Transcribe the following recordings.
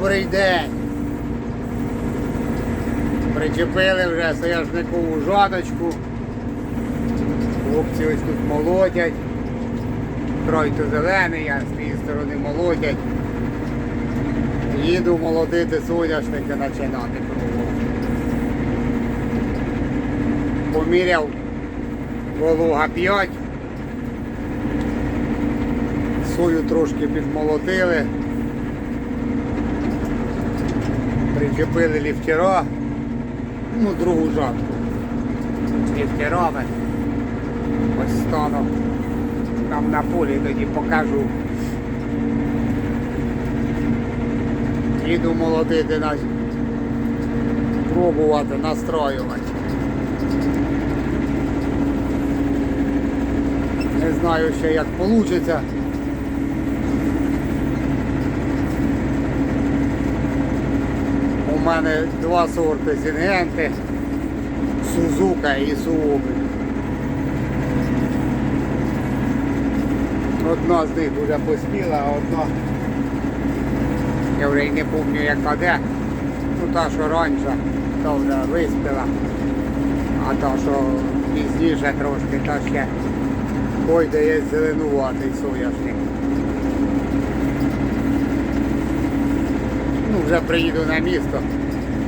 Добрий день. Причепили вже соняшникову жаточку. Хлопці ось тут молотять. Крой то зелений, а з тієї сторони молотять. Їду молодити соняшники, починати кругом. Поміряв волуга 5. Сою трошки підмолотили. Причепили ліфтера. Ну, другу жатку. Ліфтерами. Ось стану там на полі тоді покажу. Їду молотити на пробувати, настроювати. Не знаю ще як вийде. У мене два сорти Сінгенти, Сузука і Суоби. Одна з них вже поспіла, а одна я вже й не пам'ятаю яка де. Ну та, що раніше, то вже виспіла, а та, що пізніше трошки, та ще пойде є зеленуватий соняшник. Ну, вже приїду на місто,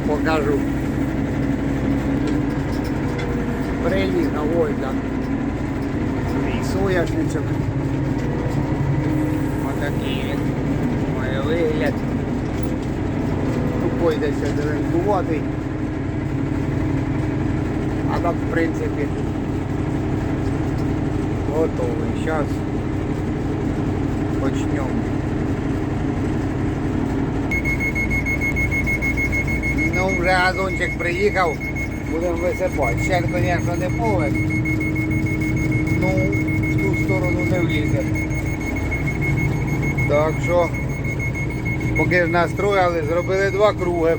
покажу. Ой там. Мій соняшничок. Отакий він має вигляд. Ну, пойдеться зеленкуватий. А так, в принципі, готовий. Зараз почнемо. Ну, вже газончик приїхав, будемо висипати. Ще, звісно, не повен. Ну, в ту сторону не влізе. Так що, поки ж настроїли, зробили два круги.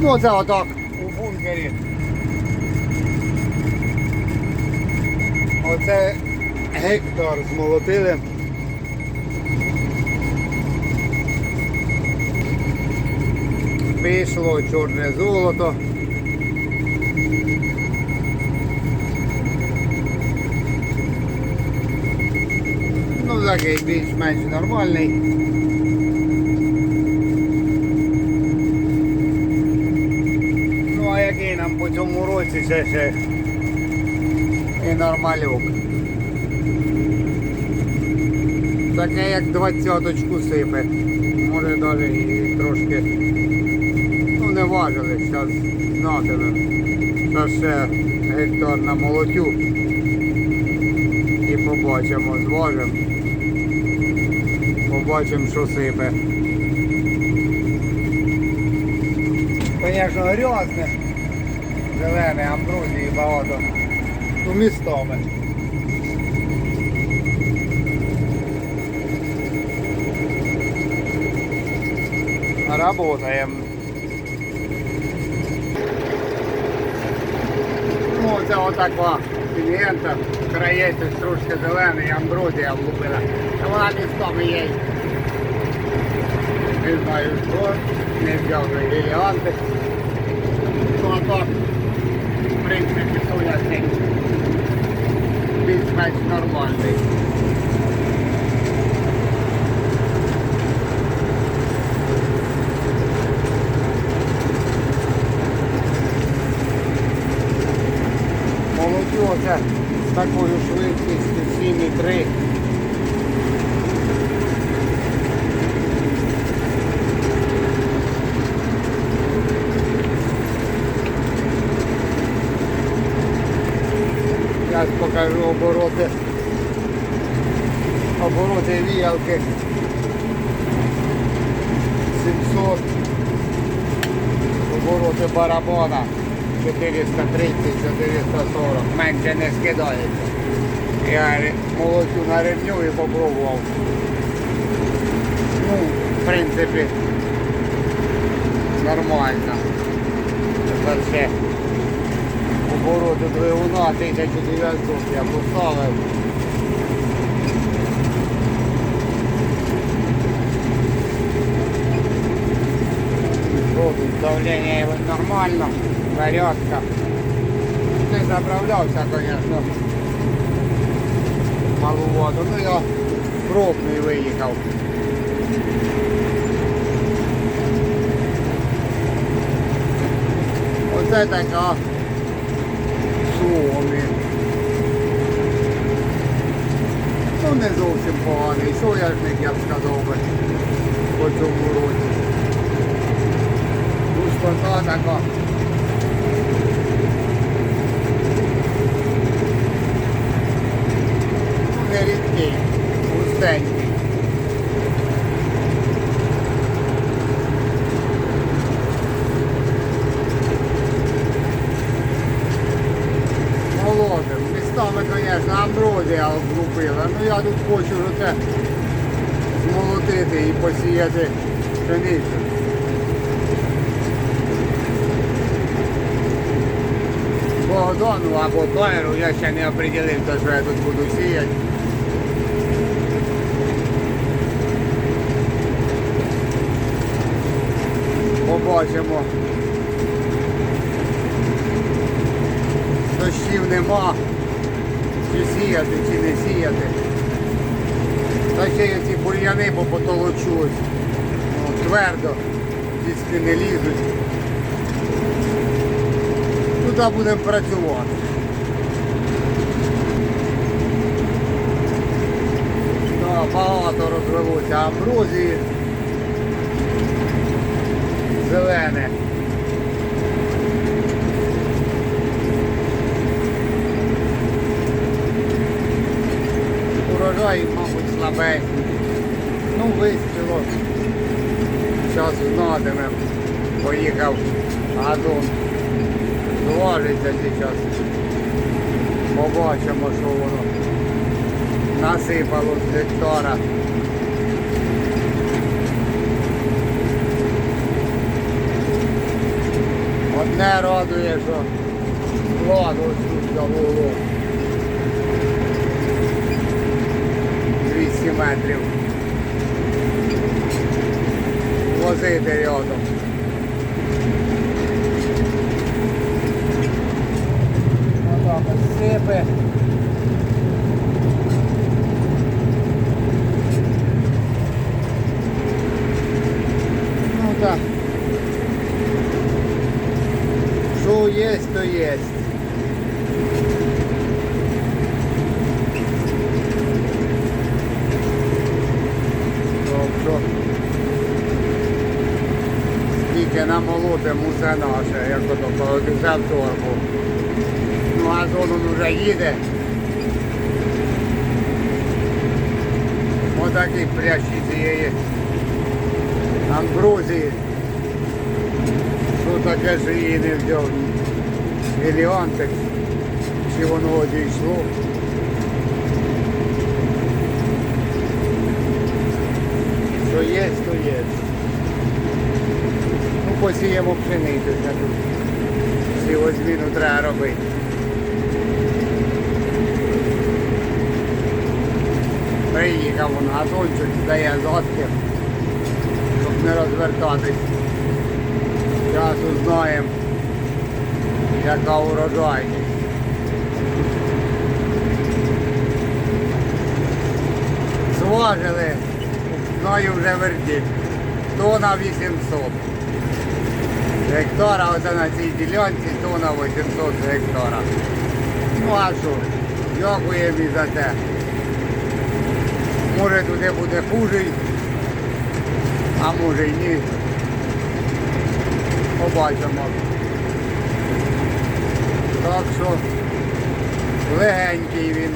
Ну, це отак у бункері. Оце гектар змолотили. Пішло чорне золото. Ну, такий більш-менш нормальний. Ну, а який нам по цьому році ще ще і нормалюк. Таке як двадцяточку сипе. Може навіть і трошки. Не важили, зараз знатимем. Зараз ще гектар на молотю. І побачимо, зважимо. Побачимо, що сипе. Звісно, грязне. Зелене, амброзії багато. Ну, містами. Работаем. Ну, це отаква клієнта. Краєць трошки зелений, амброзія влупила. Вона містами є. Не знаю що, не взяв на гіліанти. Ну, а так, в принципі, соняшник більш-менш нормальний. Молодь оце з такою швидкістю 7,3. Зараз покажу обороти. Обороти віялки 700. Обороти барабана 430 440. Менше не скидається. Я молодцю на ревню і попробував. Ну, в принципі, нормально. Тепер ще обороти двигуна 1900 я поставив. давлення його нормально, порядка. Не заправлявся, звісно. Малу воду. Ну я пробний виїхав. Оце така Суомі. Ну не зовсім поганий соняшник, я б сказав би, по цьому році. Густота така. Ну, Не рідкий, густенький. Молодим. Містами, звісно, амброзія облупила. Ну я тут хочу оце змолотити і посіяти пшеницю. Богдану або Тойру я ще не определив, то що я тут буду сіяти. Побачимо. Дощів нема. Чи сіяти, чи не сіяти. Та ще я ці бур'яни потолочусь. Ну, твердо, тіски не лізуть. Туди будемо працювати. Да, багато розвелося амброзії. Зелене. Урожай, мабуть, слабенький. Ну, вистіло. Зараз знатимем. Поїхав газон. Зважиться зараз. Побачимо, що воно насипало з гектара. Одне радує, що складу тут заволо. 200 метрів. Возити рядом. Отак ось. Ну так. Що є, то. Так що скільки намолотим усе наше, як ото колодюся в торбу. Ну газон он вже їде. Отакі прящі цієї амброзії. Що таке ж її не взяв? Еліантик. Чи воно одійшло? Що є, то є. Ну, посіємо пшеницю. тут. Сівозміну треба робити. Приїхав он газончик, здає задки, щоб не розвертатись. Зараз узнаємо, яка урожайність. Зважили, знаю вже вердикт. Тона 800. Гектара, оце на цій ділянці тона 800 з гектара. Ну а що, дякуємо і за те. Може туди буде хуже, а може й ні. Побачимо. Так що легенький він.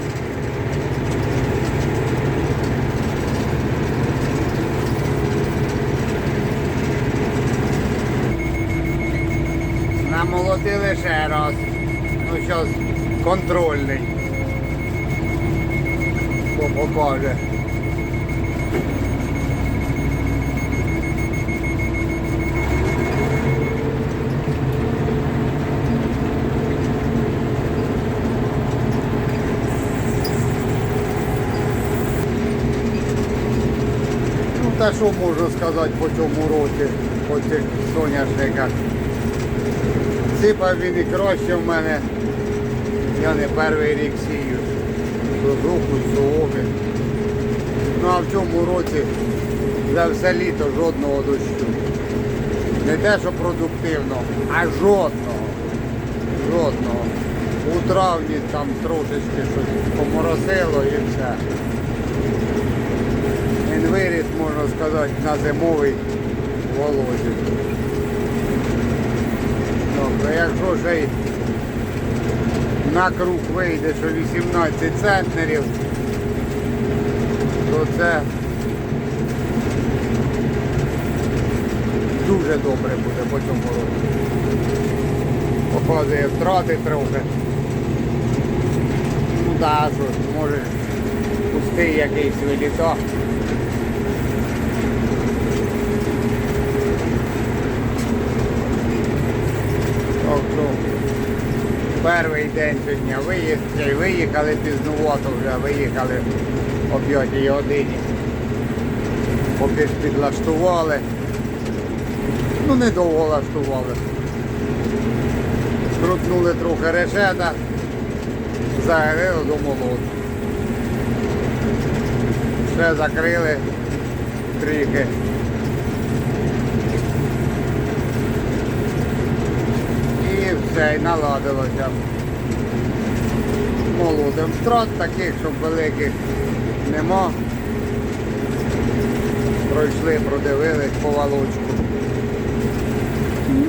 Намолотили ще раз. Ну зараз контрольний. Що покаже. Та що можу сказати по цьому році? по цих соняшниках. Сипав він і краще в мене. Я не перший рік сію. Розруху, соомі. Ну а в цьому році за все літо жодного дощу. Не те, що продуктивно, а жодного. Жодного. У травні там трошечки щось поморосило і все. Виріс, можна сказати, на зимовий володю. Тобто, якщо й на круг вийде, що 18 центнерів, то це дуже добре буде по цьому році. Показує втрати трохи. Ну так, ж, може пустий якийсь виліток. Так що перший день сьогодні виїхали, виїхали пізнувато вже, виїхали о 5 годині. Поки підлаштували. Ну недовго лаштували. Скрутнули трохи решета, загорили до молоду. Ще закрили трохи. І все, і наладилося. Молодим втрат таких, щоб великих нема. Пройшли, продивились по валочку.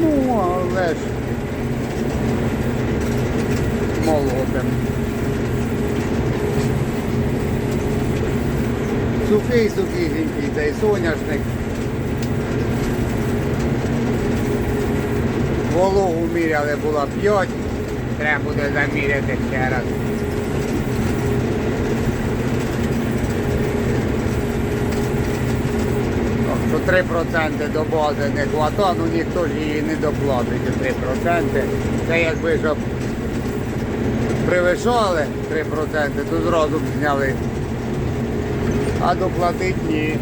Ну, але ж молодим. Сухий, сухий цей соняшник. Вологу міряли було 5, треба буде заміряти ще раз. Так що 3% до бази не хватає, ну ніхто ж її не доплатить 3%. Це якби щоб превишали 3%, то зразу б зняли. А доплатить ні.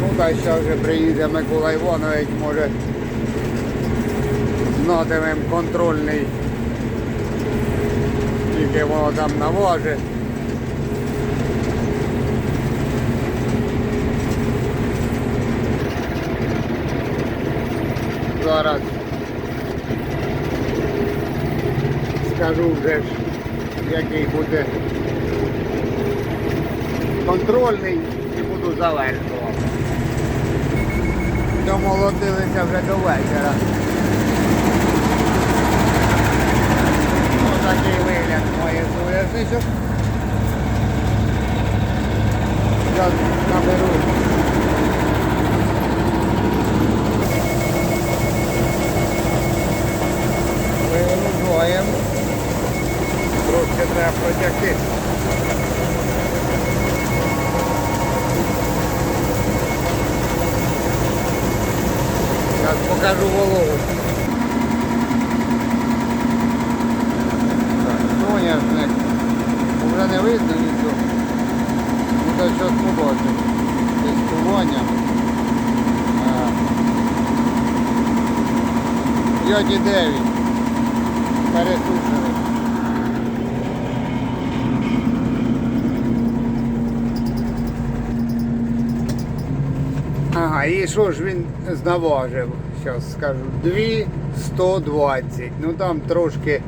Ну та ще вже приїде Микола Іванович, може знатимем контрольний, тільки воно там наважить. Зараз скажу вже ж, який буде контрольний і буду завершувати. Домолотилися вже до вечора. Ну, такий вигляд має соняшничок. Зараз наберу. Вигружаємо. Трошки треба протягти. Зараз покажу. Так, соняшник. Вже не видно нічого. Ну та щось побачимо. Тестування. А. 5,9. Пересушили. Ага, і що ж він знаважив? Зараз скажу. 2,120. Ну там трошки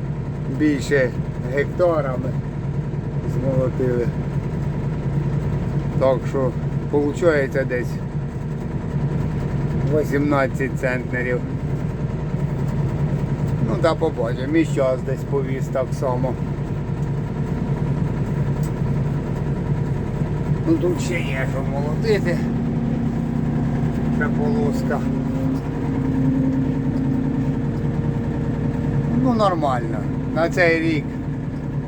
більше гектарами змолотили. Так що виходить десь 18 центнерів. Ну да побачимо. І зараз десь повіз так само. Ну тут ще є що молотити. Ще полоска. Ну нормально. На цей рік.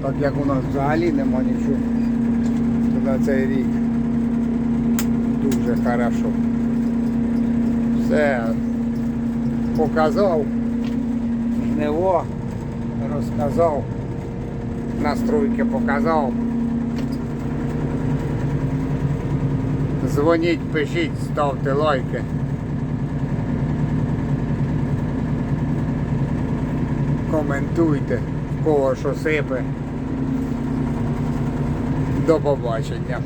Так як у нас взагалі нема нічого. То на цей рік дуже хорошо. Все показав. Жниво розказав. Настройки показав. Дзвоніть, пишіть, ставте лайки. Коментуйте, в кого що сипе. До побачення.